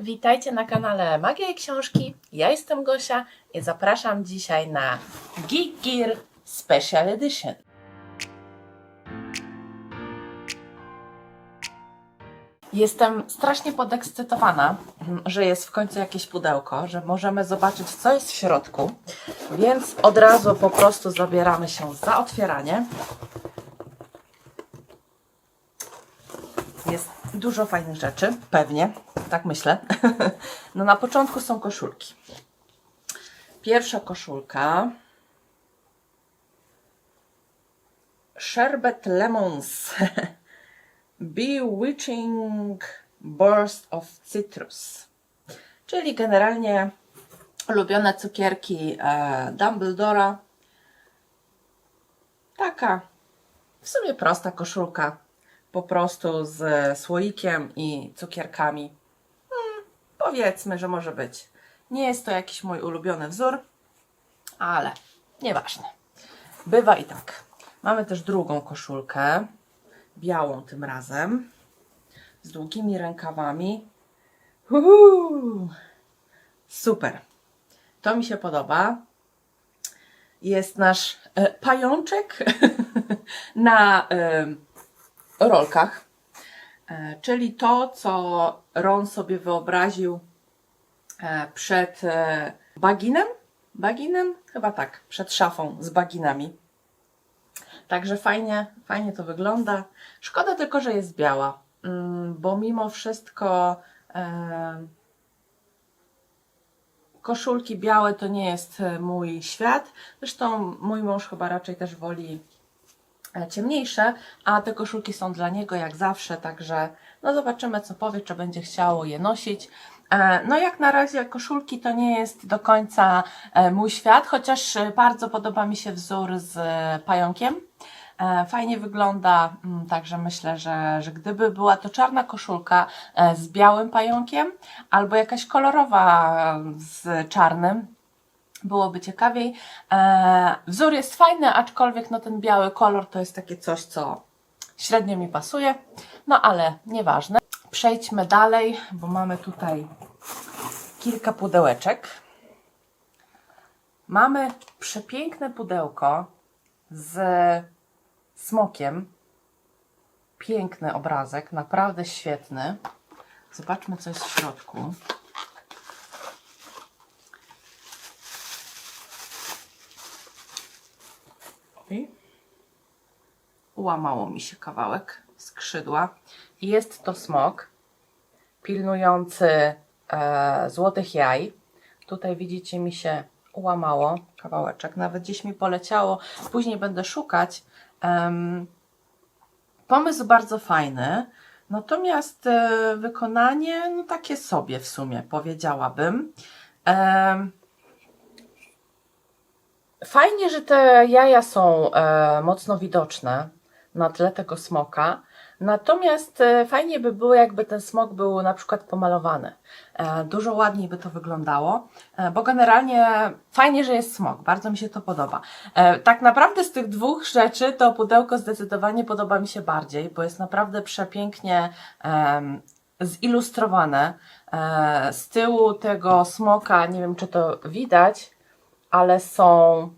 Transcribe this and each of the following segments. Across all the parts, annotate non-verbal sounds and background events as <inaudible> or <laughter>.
Witajcie na kanale Magia i Książki. Ja jestem Gosia i zapraszam dzisiaj na Geek Gear Special Edition. Jestem strasznie podekscytowana, że jest w końcu jakieś pudełko, że możemy zobaczyć, co jest w środku. Więc od razu po prostu zabieramy się za otwieranie. Jest dużo fajnych rzeczy, pewnie, tak myślę. <laughs> No na początku są koszulki. Pierwsza koszulka. Sherbet Lemons. <laughs> Bewitching Burst of Citrus. Czyli generalnie ulubione cukierki e, Dumbledora. Taka w sumie prosta koszulka. Po prostu z słoikiem i cukierkami. Powiedzmy, że może być. Nie jest to jakiś mój ulubiony wzór, ale nieważne. Bywa i tak. Mamy też drugą koszulkę, białą tym razem, z długimi rękawami. Uhu! Super. To mi się podoba. Jest nasz e, pajączek <laughs> na e, rolkach, czyli to, co Ron sobie wyobraził e, przed e, baginem. Baginem? Chyba tak, przed szafą z baginami. Także fajnie, fajnie to wygląda. Szkoda tylko, że jest biała, mm, bo mimo wszystko e, koszulki białe to nie jest e, mój świat. Zresztą mój mąż chyba raczej też woli e, ciemniejsze, a te koszulki są dla niego jak zawsze, także no zobaczymy co powie, czy będzie chciało je nosić. E, No jak na razie koszulki to nie jest do końca e, mój świat, chociaż e, bardzo podoba mi się wzór z e, pająkiem. E, Fajnie wygląda, mm, także myślę, że, że gdyby była to czarna koszulka e, z białym pająkiem albo jakaś kolorowa e, z czarnym, byłoby ciekawiej. E, wzór jest fajny, aczkolwiek no ten biały kolor to jest takie coś, co średnio mi pasuje. No ale nieważne. Przejdźmy dalej, bo mamy tutaj kilka pudełeczek. Mamy przepiękne pudełko z smokiem. Piękny obrazek, naprawdę świetny. Zobaczmy, co jest w środku. Ułamało mi się kawałek skrzydła. Jest to smok pilnujący e, złotych jaj. Tutaj widzicie mi się ułamało kawałeczek, nawet gdzieś mi poleciało. Później będę szukać. Em, pomysł bardzo fajny, natomiast e, wykonanie no takie sobie w sumie powiedziałabym. Fajnie, że te jaja są e, mocno widoczne na tle tego smoka. Natomiast e, fajnie by było, jakby ten smok był na przykład pomalowany. E, dużo ładniej by to wyglądało, e, bo generalnie fajnie, że jest smok. Bardzo mi się to podoba. Tak naprawdę z tych dwóch rzeczy to pudełko zdecydowanie podoba mi się bardziej, bo jest naprawdę przepięknie zilustrowane. Z tyłu tego smoka, nie wiem czy to widać, ale są,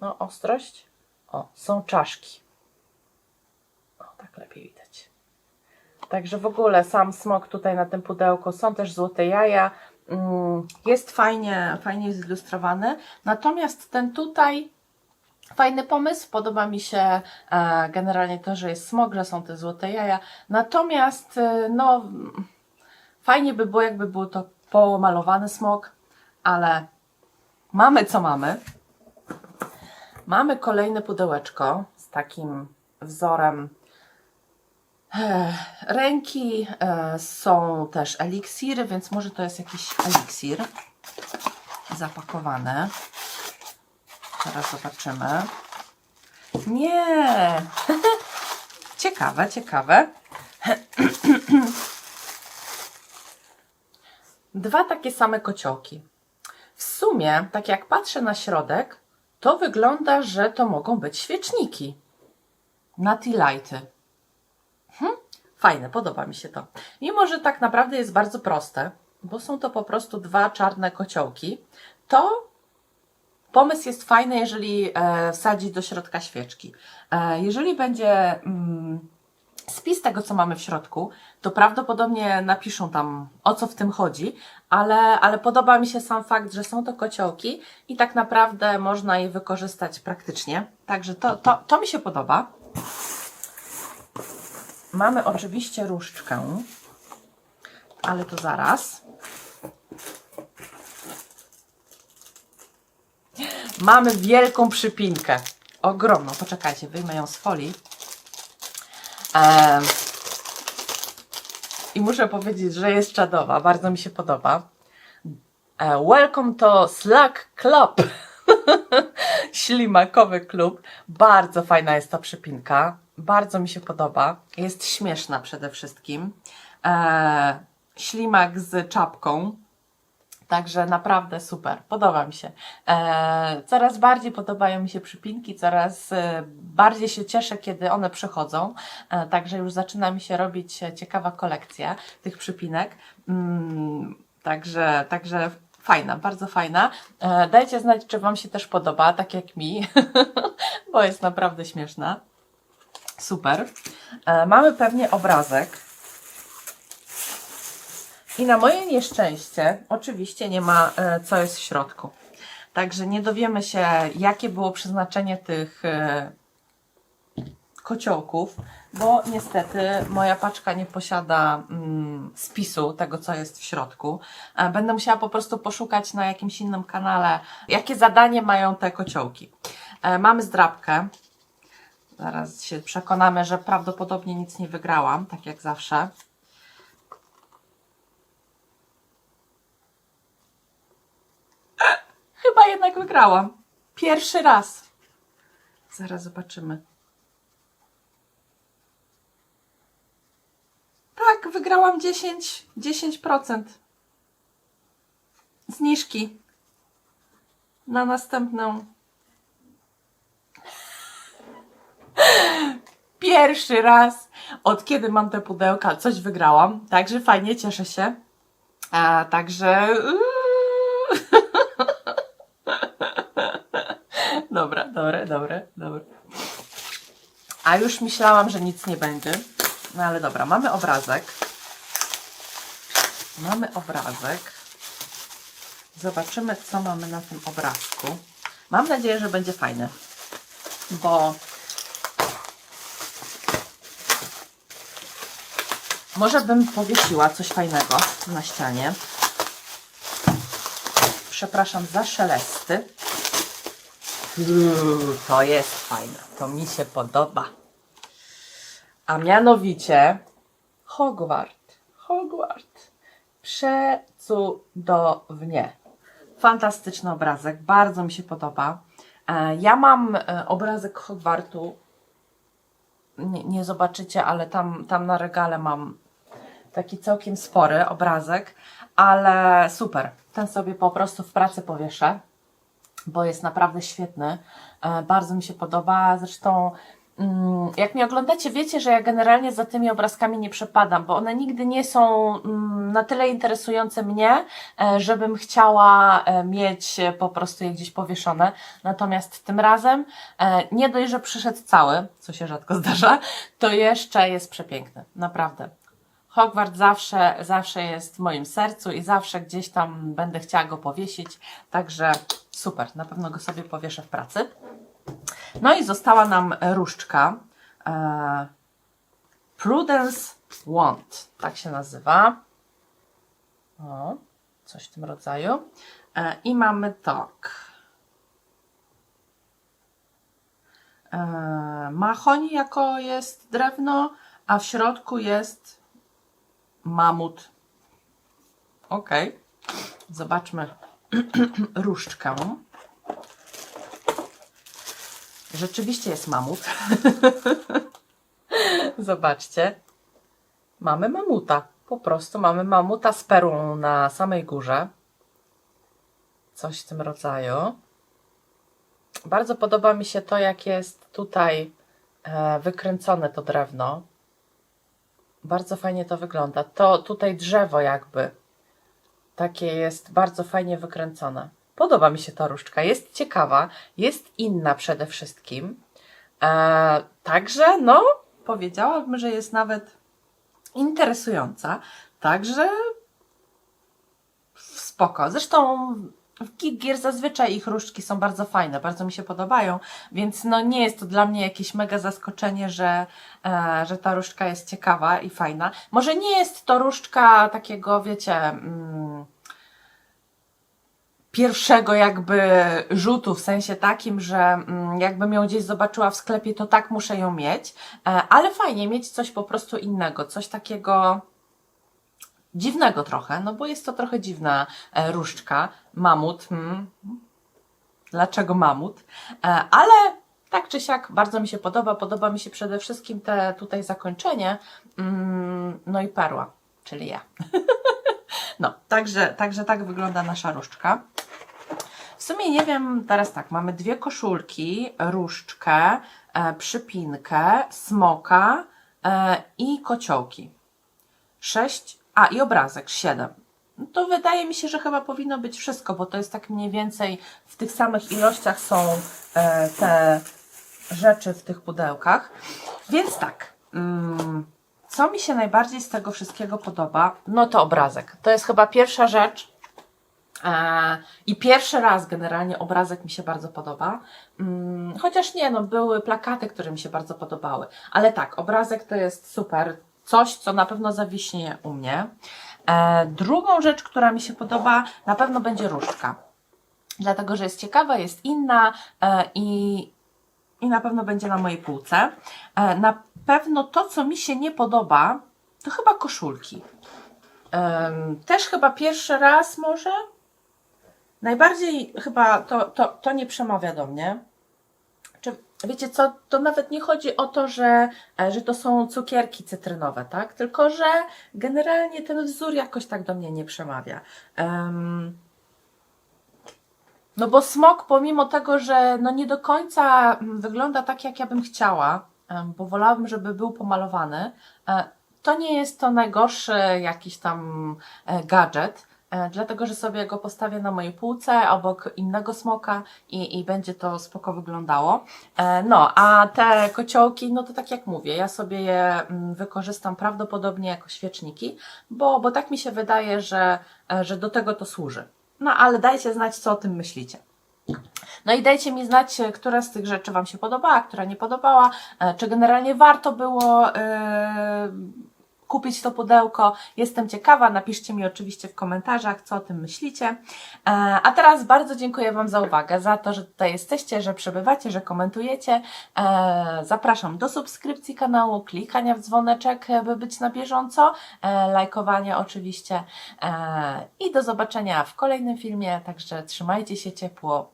no ostrość, o, są czaszki. Tak lepiej widać. Także w ogóle sam smok tutaj na tym pudełku, są też złote jaja, mm, jest fajnie, fajnie zilustrowany, natomiast ten tutaj, fajny pomysł, podoba mi się e, generalnie to, że jest smok, że są te złote jaja, natomiast e, no, fajnie by było, jakby był to pomalowany smok, ale mamy co mamy. Mamy kolejne pudełeczko z takim wzorem ręki. E, są też eliksiry, więc może to jest jakiś eliksir zapakowany. Teraz zobaczymy. Nie! <laughs> ciekawe, ciekawe. <clears throat> Dwa takie same kociołki. W sumie, tak jak patrzę na środek, to wygląda, że to mogą być świeczniki. Na tea lighty. Fajne, podoba mi się to. Mimo, że tak naprawdę jest bardzo proste, bo są to po prostu dwa czarne kociołki, to pomysł jest fajny, jeżeli e, wsadzić do środka świeczki. E, jeżeli będzie mm, spis tego, co mamy w środku, to prawdopodobnie napiszą tam, o co w tym chodzi, ale, ale podoba mi się sam fakt, że są to kociołki i tak naprawdę można je wykorzystać praktycznie. Także to, to, to mi się podoba. Mamy oczywiście różdżkę, ale to zaraz. Mamy wielką przypinkę. Ogromną. Poczekajcie, wyjmę ją z folii. I muszę powiedzieć, że jest czadowa. Bardzo mi się podoba. E, Welcome to Slack Club. <laughs> Ślimakowy klub. Bardzo fajna jest ta przypinka. Bardzo mi się podoba. Jest śmieszna przede wszystkim. E, ślimak z czapką. Także naprawdę super, podoba mi się. E, coraz bardziej podobają mi się przypinki, coraz e, bardziej się cieszę, kiedy one przychodzą. E, także już zaczyna mi się robić ciekawa kolekcja tych przypinek. Mm, także, także fajna, bardzo fajna. E, dajcie znać, czy Wam się też podoba, tak jak mi, <laughs> bo jest naprawdę śmieszna. Super. E, mamy pewnie obrazek. I na moje nieszczęście, oczywiście nie ma e, co jest w środku. Także nie dowiemy się, jakie było przeznaczenie tych kociołków, bo niestety moja paczka nie posiada mm, spisu tego, co jest w środku. E, Będę musiała po prostu poszukać na jakimś innym kanale, jakie zadanie mają te kociołki. E, Mamy zdrabkę. Zaraz się przekonamy, że prawdopodobnie nic nie wygrałam, tak jak zawsze. Chyba jednak wygrałam. Pierwszy raz. Zaraz zobaczymy. Tak, wygrałam 10, 10% zniżki na następną. Pierwszy raz, od kiedy mam te pudełka, coś wygrałam. Także fajnie, cieszę się. A, także. <laughs> Dobra, dobre, dobre, dobre. A już myślałam, że nic nie będzie. No ale dobra, mamy obrazek. Mamy obrazek. Zobaczymy, co mamy na tym obrazku. Mam nadzieję, że będzie fajny, bo może bym powiesiła coś fajnego na ścianie. Przepraszam za szelesty. To jest fajne. To mi się podoba. A mianowicie Hogwart. Hogwart. Przecudownie. Fantastyczny obrazek. Bardzo mi się podoba. E, Ja mam e, obrazek Hogwartu. Nie, nie zobaczycie, ale tam, tam na regale mam taki całkiem spory obrazek, ale super. Ten sobie po prostu w pracy powieszę bo jest naprawdę świetny. E, Bardzo mi się podoba. Zresztą, jak mnie oglądacie, wiecie, że ja generalnie za tymi obrazkami nie przepadam, bo one nigdy nie są mm, na tyle interesujące mnie, e, żebym chciała e, mieć po prostu je gdzieś powieszone. Natomiast tym razem e, nie dość, że przyszedł cały, co się rzadko <laughs> zdarza, to jeszcze jest przepiękny. Naprawdę. Hogwart zawsze, zawsze jest w moim sercu i zawsze gdzieś tam będę chciała go powiesić, także super, na pewno go sobie powieszę w pracy. No i została nam różdżka. E, Prudence Wand, tak się nazywa. O, coś w tym rodzaju. E, I mamy tak. E, machoń jako jest drewno, a w środku jest mamut. Ok. Zobaczmy <clears throat> różdżkę. Rzeczywiście jest mamut. <laughs> Zobaczcie. Mamy mamuta. Po prostu mamy mamuta z perłą na samej górze. Coś w tym rodzaju. Bardzo podoba mi się to, jak jest tutaj e, wykręcone to drewno. Bardzo fajnie to wygląda. To tutaj drzewo jakby Takie jest bardzo fajnie wykręcone. Podoba mi się ta różdżka. Jest ciekawa, jest inna przede wszystkim. E, także, no, powiedziałabym, że jest nawet interesująca. Także spoko. Zresztą w Geek zazwyczaj ich różdżki są bardzo fajne, bardzo mi się podobają, więc no nie jest to dla mnie jakieś mega zaskoczenie, że, e, że ta różdżka jest ciekawa i fajna. Może nie jest to różdżka takiego, wiecie, mm, pierwszego jakby rzutu, w sensie takim, że mm, jakbym ją gdzieś zobaczyła w sklepie, to tak muszę ją mieć, e, ale fajnie mieć coś po prostu innego, coś takiego dziwnego trochę, no bo jest to trochę dziwna e, różdżka, mamut, hmm. dlaczego mamut, e, ale tak czy siak bardzo mi się podoba, podoba mi się przede wszystkim te tutaj zakończenie, mm, no i perła, czyli ja. <laughs> No, także, także tak wygląda nasza różdżka. W sumie nie wiem, teraz tak, mamy dwie koszulki, różdżkę, e, przypinkę, smoka e, i kociołki. Sześć, a i obrazek, siedem. No to wydaje mi się, że chyba powinno być wszystko, bo to jest tak mniej więcej w tych samych ilościach są e, te rzeczy w tych pudełkach. Więc tak, mm, co mi się najbardziej z tego wszystkiego podoba? No to obrazek. To jest chyba pierwsza rzecz, I pierwszy raz generalnie obrazek mi się bardzo podoba. Mm, Chociaż nie, no były plakaty, które mi się bardzo podobały. Ale tak, obrazek to jest super. Coś, co na pewno zawiśnie u mnie. E, Drugą rzecz, która mi się podoba, na pewno będzie różdżka. Dlatego, że jest ciekawa, jest inna e, i, i na pewno będzie na mojej półce. E, Na pewno to, co mi się nie podoba, to chyba koszulki. Też chyba pierwszy raz może, Najbardziej chyba to, to, to nie przemawia do mnie. Czy wiecie co, to nawet nie chodzi o to, że, e, że to są cukierki cytrynowe, tak? Tylko, że generalnie ten wzór jakoś tak do mnie nie przemawia. Em, no bo smok, pomimo tego, że no nie do końca mm, wygląda tak, jak ja bym chciała, bo wolałabym, żeby był pomalowany, e, to nie jest to najgorszy jakiś tam e, gadżet. E, Dlatego, że sobie go postawię na mojej półce obok innego smoka i, i będzie to spoko wyglądało. E, No, a te kociołki, no to tak jak mówię, ja sobie je mm, wykorzystam prawdopodobnie jako świeczniki, bo, bo tak mi się wydaje, że, e, że do tego to służy. No, ale dajcie znać, co o tym myślicie. No i dajcie mi znać, która z tych rzeczy Wam się podobała, która nie podobała, czy generalnie warto było e, kupić to pudełko. Jestem ciekawa, napiszcie mi oczywiście w komentarzach, co o tym myślicie. E, A teraz bardzo dziękuję Wam za uwagę, za to, że tutaj jesteście, że przebywacie, że komentujecie. E, Zapraszam do subskrypcji kanału, klikania w dzwoneczek, by być na bieżąco, e, lajkowania oczywiście i do zobaczenia w kolejnym filmie, także trzymajcie się ciepło.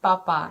Pa, pa.